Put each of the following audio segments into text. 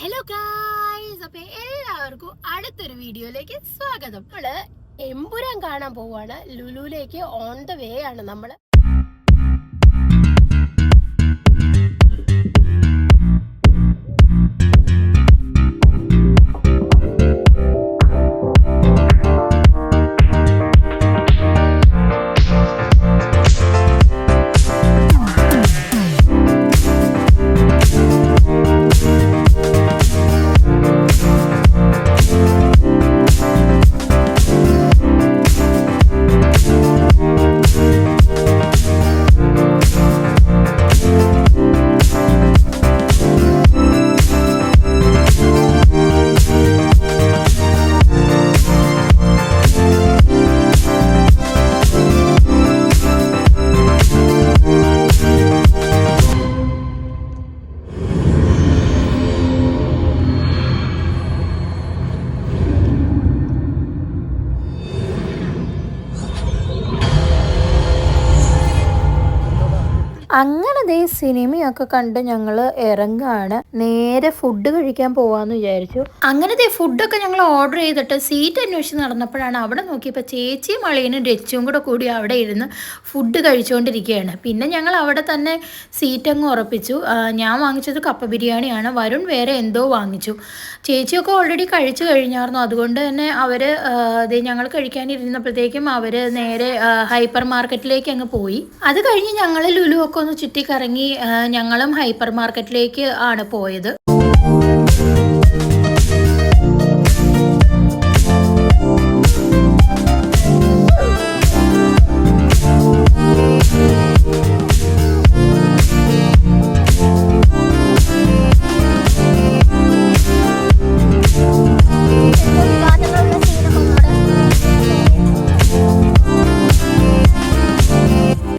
Hello guys അപ്പൊ എല്ലാവർക്കും അടുത്തൊരു വീഡിയോയിലേക്ക് സ്വാഗതം. നമ്മൾ എമ്പുരാൻ കാണാൻ പോവാണ്. ലുലുവിലേക്ക് ഓൺ ദ വേ ആണ് നമ്മൾ. അങ്ങനെ ദേ സിനിമയൊക്കെ കണ്ട് ഞങ്ങൾ ഇറങ്ങാണ്. നേരെ ഫുഡ് കഴിക്കാൻ പോവാന്ന് വിചാരിച്ചു. അങ്ങനെ ദേ ഫുഡൊക്കെ ഞങ്ങൾ ഓർഡർ ചെയ്തിട്ട് സീറ്റ് അന്വേഷിച്ച് നടന്നപ്പോഴാണ് അവിടെ നോക്കിയപ്പോൾ ചേച്ചിയും അളിയനും രച്ചും കൂടെ കൂടി അവിടെ ഇരുന്ന് ഫുഡ് കഴിച്ചുകൊണ്ടിരിക്കുകയാണ് പിന്നെ ഞങ്ങൾ അവിടെ തന്നെ സീറ്റ് അങ്ങ് ഉറപ്പിച്ചു. ഞാൻ വാങ്ങിച്ചത് കപ്പ ബിരിയാണിയാണ്. വരുൺ വേറെ എന്തോ വാങ്ങിച്ചു. ചേച്ചിയൊക്കെ ഓൾറെഡി കഴിച്ചു കഴിഞ്ഞായിരുന്നു അതുകൊണ്ട് തന്നെ അവർ ദേ ഞങ്ങൾ കഴിക്കാനിരുന്നപ്പോഴത്തേക്കും അവർ നേരെ ഹൈപ്പർ മാർക്കറ്റിലേക്ക് അങ്ങ് പോയി. അത് കഴിഞ്ഞ് ഞങ്ങൾ ഒക്കെ ഒന്ന് ചുറ്റിക്കറങ്ങി ഞങ്ങളും ഹൈപ്പർ മാർക്കറ്റിലേക്ക് ആണ് പോയത്.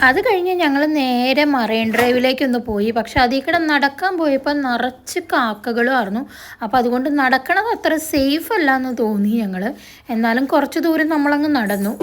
അത് കഴിഞ്ഞ് ഞങ്ങൾ നേരെ മറൈൻ ഡ്രൈവിലേക്ക് ഒന്ന് പോയി. പക്ഷെ അതിൽ കൂടെ നടക്കാൻ പോയപ്പോൾ നിറച്ച് കാക്കകളുമായിരുന്നു അപ്പോൾ അതുകൊണ്ട് നടക്കണത് അത്ര സേഫ് അല്ല എന്ന് തോന്നി ഞങ്ങൾ എന്നാലും കുറച്ച് ദൂരം നമ്മളങ്ങ് നടന്നു.